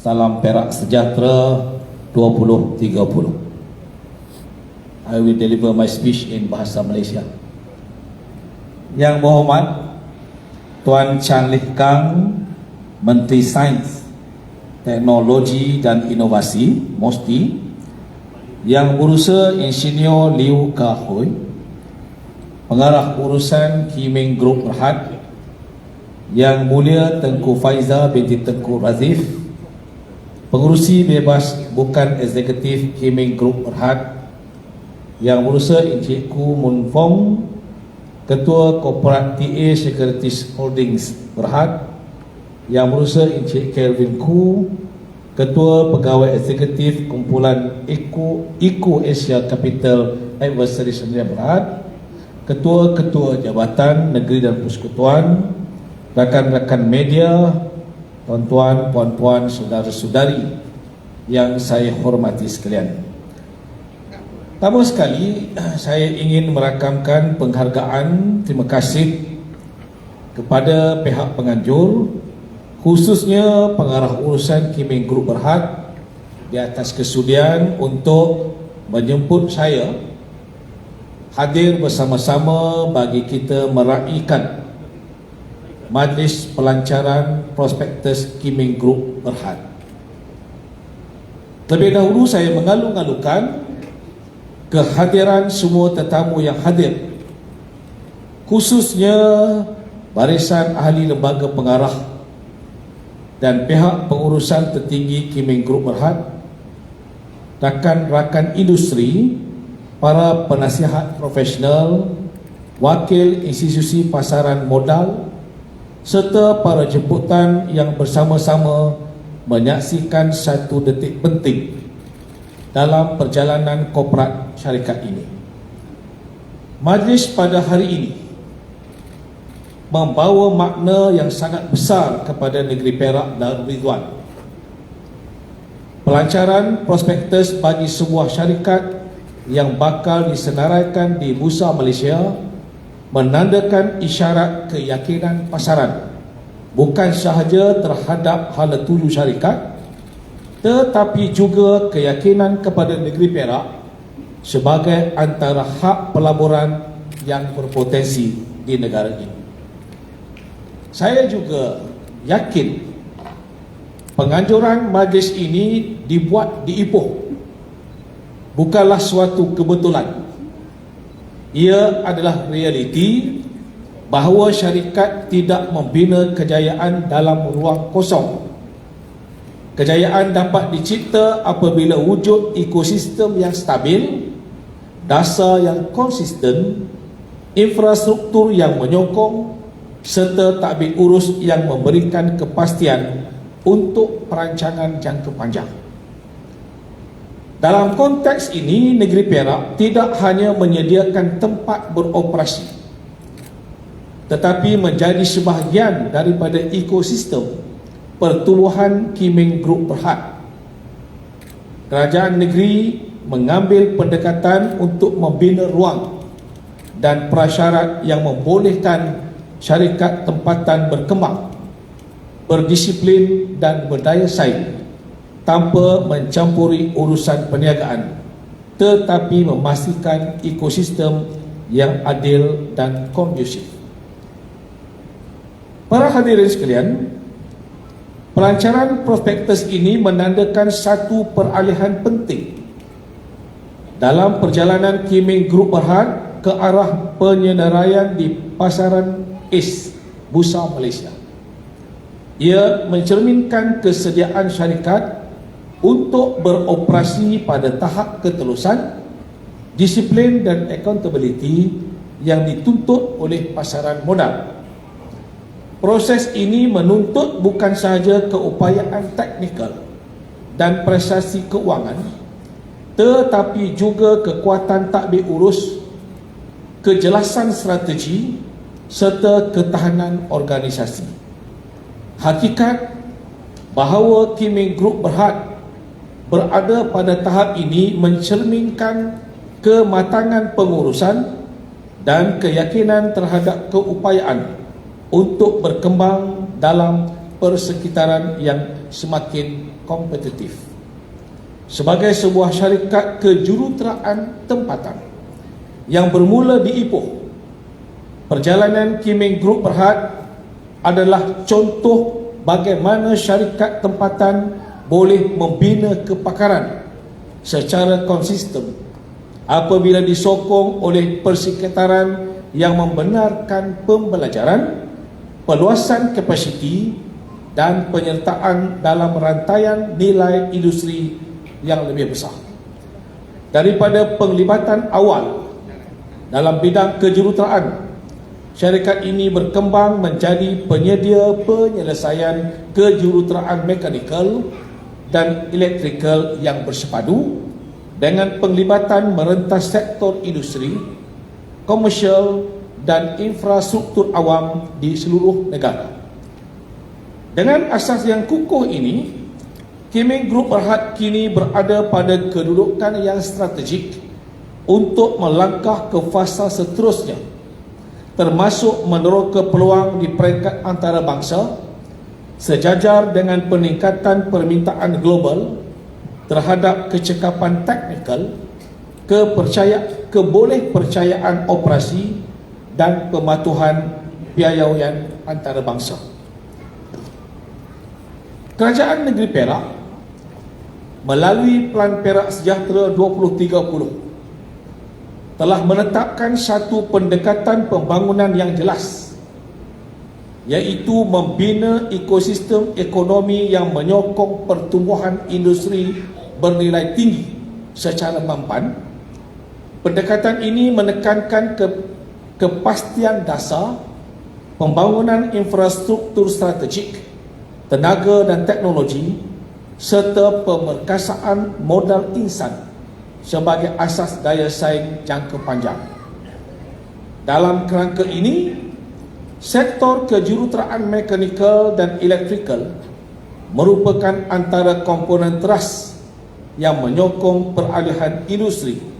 Salam Perak Sejahtera 2030. I will deliver my speech in bahasa Malaysia. Yang berhormat Tuan Chan Lih Kang, Menteri Sains, Teknologi dan Inovasi, MOSTI, Yang Berusaha Insinyur Liu Ka Hui, Pengarah Urusan Kiming Group Berhad, Yang Mulia Tengku Faiza binti Tengku Razif, Pengurusi Bebas Bukan Eksekutif Kiming Group Berhad, Yang Berusaha Encikku Mun Fong, Ketua Korporat TA Securities Holdings Berhad, Yang Berusaha Encik Kelvin Ku, Ketua Pegawai Eksekutif Kumpulan Eco, Eco Asia Capital Advisory Sendirian Berhad, Ketua-Ketua Jabatan Negeri dan Persekutuan, rakan-rakan media, tuan-tuan, puan-puan, saudara-saudari yang saya hormati sekalian. Pertama sekali, saya ingin merakamkan penghargaan terima kasih kepada pihak penganjur khususnya pengarah urusan Kiming Group Berhad di atas kesudian untuk menjemput saya hadir bersama-sama bagi kita meraihkan Majlis Pelancaran Prospektus Kiming Group Berhad. Terlebih dahulu saya mengalu-alukan kehadiran semua tetamu yang hadir khususnya barisan ahli lembaga pengarah dan pihak pengurusan tertinggi Kiming Group Berhad rakan-rakan industri para penasihat profesional wakil institusi pasaran modal serta para jemputan yang bersama-sama menyaksikan satu detik penting dalam perjalanan korporat syarikat ini. Majlis pada hari ini membawa makna yang sangat besar kepada negeri Perak dan Ridwan. Pelancaran prospektus bagi sebuah syarikat yang bakal disenaraikan di Bursa Malaysia menandakan isyarat keyakinan pasaran. Bukan sahaja terhadap hala tuju syarikat tetapi juga keyakinan kepada negeri Perak sebagai antara hak pelaburan yang berpotensi di negara ini. Saya juga yakin penganjuran majlis ini dibuat di Ipoh. Bukanlah suatu kebetulan ia adalah realiti bahawa syarikat tidak membina kejayaan dalam ruang kosong. Kejayaan dapat dicipta apabila wujud ekosistem yang stabil, dasar yang konsisten, infrastruktur yang menyokong serta takbir urus yang memberikan kepastian untuk perancangan jangka panjang. Dalam konteks ini, negeri Perak tidak hanya menyediakan tempat beroperasi tetapi menjadi sebahagian daripada ekosistem pertumbuhan Kiming Group Berhad. Kerajaan negeri mengambil pendekatan untuk membina ruang dan prasyarat yang membolehkan syarikat tempatan berkembang, berdisiplin dan berdaya saing tanpa mencampuri urusan perniagaan tetapi memastikan ekosistem yang adil dan kondusif. Para hadirin sekalian, pelancaran prospektus ini menandakan satu peralihan penting dalam perjalanan Kiming Group Berhad ke arah penyenaraian di pasaran East Bursa Malaysia. Ia mencerminkan kesediaan syarikat untuk beroperasi pada tahap ketelusan, disiplin dan accountability yang dituntut oleh pasaran modal. Proses ini menuntut bukan sahaja keupayaan teknikal dan prestasi keuangan tetapi juga kekuatan takbir urus, kejelasan strategi serta ketahanan organisasi. Hakikat bahawa Kiming Group berhad berada pada tahap ini mencerminkan kematangan pengurusan dan keyakinan terhadap keupayaan untuk berkembang dalam persekitaran yang semakin kompetitif. Sebagai sebuah syarikat kejuruteraan tempatan yang bermula di Ipoh, perjalanan Kiming Group Berhad adalah contoh bagaimana syarikat tempatan boleh membina kepakaran secara konsisten apabila disokong oleh persekitaran yang membenarkan pembelajaran, peluasan kapasiti dan penyertaan dalam rantaian nilai industri yang lebih besar. Daripada penglibatan awal dalam bidang kejuruteraan, syarikat ini berkembang menjadi penyedia penyelesaian kejuruteraan mekanikal dan elektrikal yang bersepadu dengan penglibatan merentas sektor industri, komersial dan infrastruktur awam di seluruh negara. Dengan asas yang kukuh ini, Kiming Group Berhad kini berada pada kedudukan yang strategik untuk melangkah ke fasa seterusnya termasuk meneroka peluang di peringkat antarabangsa sejajar dengan peningkatan permintaan global terhadap kecekapan teknikal, kepercaya, keboleh percayaan operasi dan pematuhan biayawan antarabangsa. Kerajaan Negeri Perak melalui Pelan Perak Sejahtera 2030 telah menetapkan satu pendekatan pembangunan yang jelas iaitu membina ekosistem ekonomi yang menyokong pertumbuhan industri bernilai tinggi secara mampan. Pendekatan ini menekankan ke kepastian dasar pembangunan infrastruktur strategik, tenaga dan teknologi serta pemerkasaan modal insan sebagai asas daya saing jangka panjang. Dalam kerangka ini, sektor kejuruteraan mekanikal dan elektrikal merupakan antara komponen teras yang menyokong peralihan industri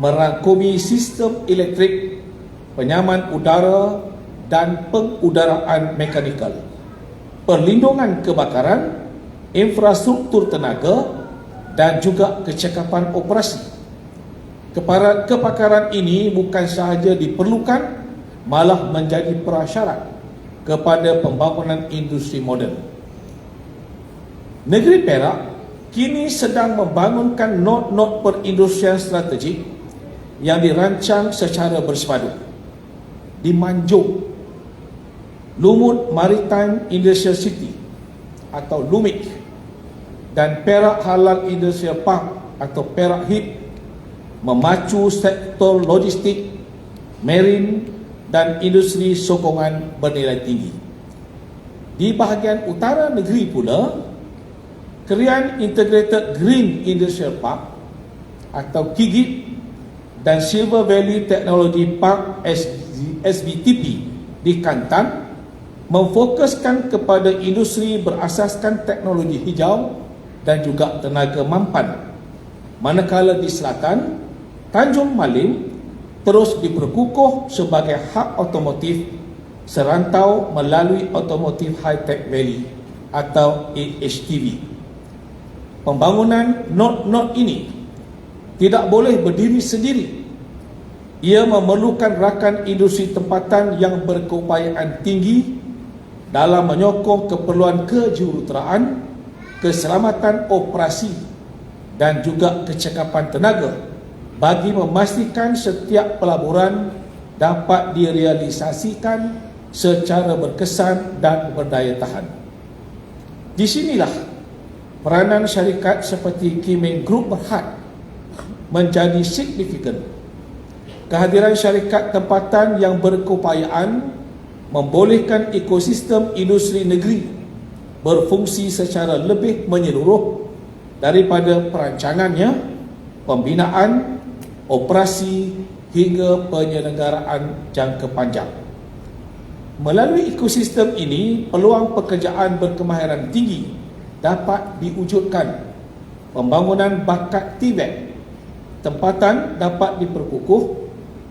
merangkumi sistem elektrik, penyaman udara dan pengudaraan mekanikal, perlindungan kebakaran, infrastruktur tenaga dan juga kecekapan operasi. Kepakaran ini bukan sahaja diperlukan malah menjadi prasyarat kepada pembangunan industri moden. Negeri Perak kini sedang membangunkan not-not perindustrian strategik yang dirancang secara bersepadu. Di Manjung, Lumut Maritime Industrial City atau LUMIC dan Perak Halal Industrial Park atau Perak HIP memacu sektor logistik, marine dan industri sokongan bernilai tinggi. Di bahagian utara negeri pula, Kerian Integrated Green Industrial Park atau KIGIP dan Silver Valley Technology Park SBTP di Kantan memfokuskan kepada industri berasaskan teknologi hijau dan juga tenaga mampan. Manakala di selatan, Tanjung Malim terus diperkukuh sebagai hak otomotif serantau melalui Automotive High Tech Valley atau AHTV. Pembangunan not-not ini tidak boleh berdiri sendiri. Ia memerlukan rakan industri tempatan yang berkeupayaan tinggi dalam menyokong keperluan kejuruteraan, keselamatan operasi dan juga kecekapan tenaga bagi memastikan setiap pelaburan dapat direalisasikan secara berkesan dan berdaya tahan. Di sinilah peranan syarikat seperti Kiming Group berhad menjadi signifikan. Kehadiran syarikat tempatan yang berkeupayaan membolehkan ekosistem industri negeri berfungsi secara lebih menyeluruh daripada perancangannya, pembinaan operasi hingga penyelenggaraan jangka panjang. Melalui ekosistem ini, peluang pekerjaan berkemahiran tinggi dapat diwujudkan. Pembangunan bakat Tibet, tempatan dapat diperkukuh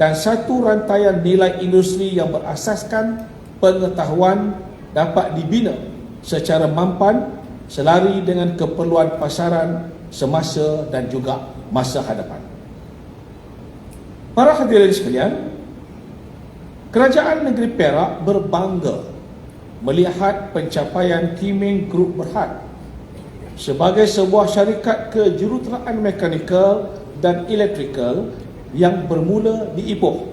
dan satu rantaian nilai industri yang berasaskan pengetahuan dapat dibina secara mampan selari dengan keperluan pasaran semasa dan juga masa hadapan. Para hadirin sekalian, Kerajaan Negeri Perak berbangga melihat pencapaian Kiming Group Berhad sebagai sebuah syarikat kejuruteraan mekanikal dan elektrikal yang bermula di Ipoh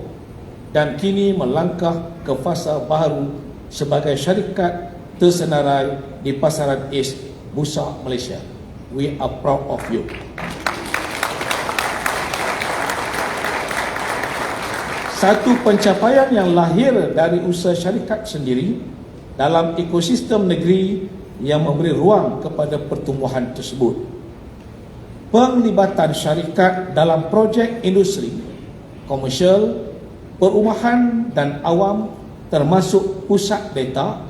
dan kini melangkah ke fasa baru sebagai syarikat tersenarai di pasaran East Busak Malaysia. We are proud of you. Satu pencapaian yang lahir dari usaha syarikat sendiri dalam ekosistem negeri yang memberi ruang kepada pertumbuhan tersebut. Penglibatan syarikat dalam projek industri, komersial, perumahan dan awam termasuk pusat data,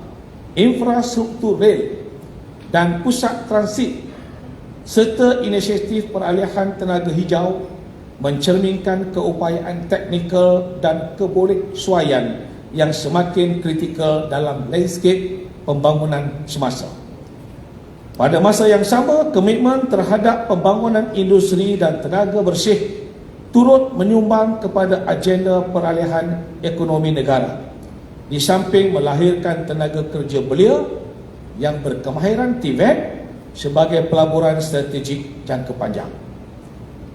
infrastruktur rel dan pusat transit serta inisiatif peralihan tenaga hijau mencerminkan keupayaan teknikal dan kebolehsuaian yang semakin kritikal dalam landscape pembangunan semasa. Pada masa yang sama, komitmen terhadap pembangunan industri dan tenaga bersih turut menyumbang kepada agenda peralihan ekonomi negara. Di samping melahirkan tenaga kerja belia yang berkemahiran TVET sebagai pelaburan strategik jangka panjang.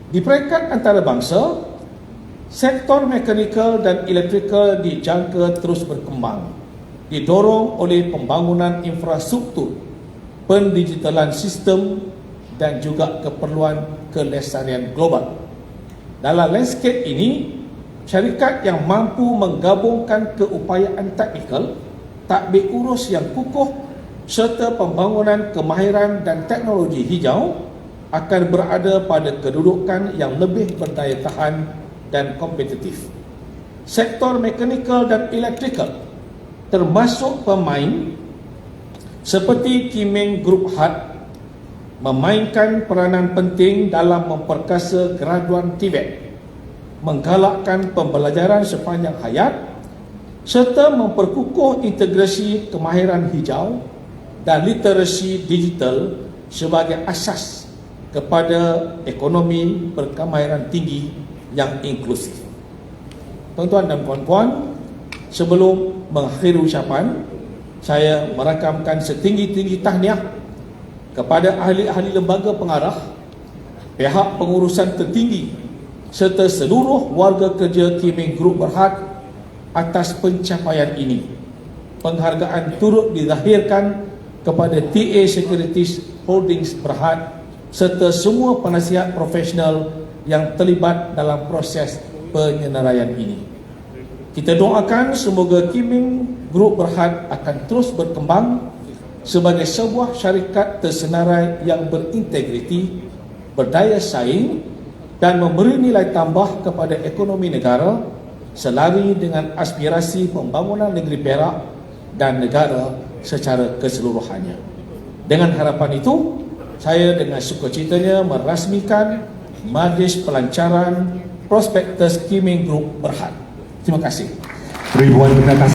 Di peringkat antarabangsa, sektor mekanikal dan elektrikal dijangka terus berkembang, didorong oleh pembangunan infrastruktur, pendigitalan sistem dan juga keperluan kelestarian global. Dalam landscape ini, syarikat yang mampu menggabungkan keupayaan teknikal, takbir urus yang kukuh serta pembangunan kemahiran dan teknologi hijau akan berada pada kedudukan yang lebih berdaya tahan dan kompetitif. Sektor mekanikal dan elektrikal termasuk pemain seperti Kimeng Group Hut memainkan peranan penting dalam memperkasa graduan Tibet, menggalakkan pembelajaran sepanjang hayat serta memperkukuh integrasi kemahiran hijau dan literasi digital sebagai asas kepada ekonomi berkemahiran tinggi yang inklusif. Tuan-tuan dan puan-puan, sebelum mengakhiri ucapan, saya merakamkan setinggi-tinggi tahniah kepada ahli-ahli lembaga pengarah, pihak pengurusan tertinggi serta seluruh warga kerja Kiming Group Berhad atas pencapaian ini. Penghargaan turut dizahirkan kepada TA Securities Holdings Berhad serta semua penasihat profesional yang terlibat dalam proses penyenaraian ini. Kita doakan semoga Kiming Group Berhad akan terus berkembang sebagai sebuah syarikat tersenarai yang berintegriti, berdaya saing dan memberi nilai tambah kepada ekonomi negara selari dengan aspirasi pembangunan negeri Perak dan negara secara keseluruhannya. Dengan harapan itu, saya dengan sukacitanya merasmikan Majlis Pelancaran Prospektus Kiming Group Berhad. Terima kasih. Ribuan terima kasih.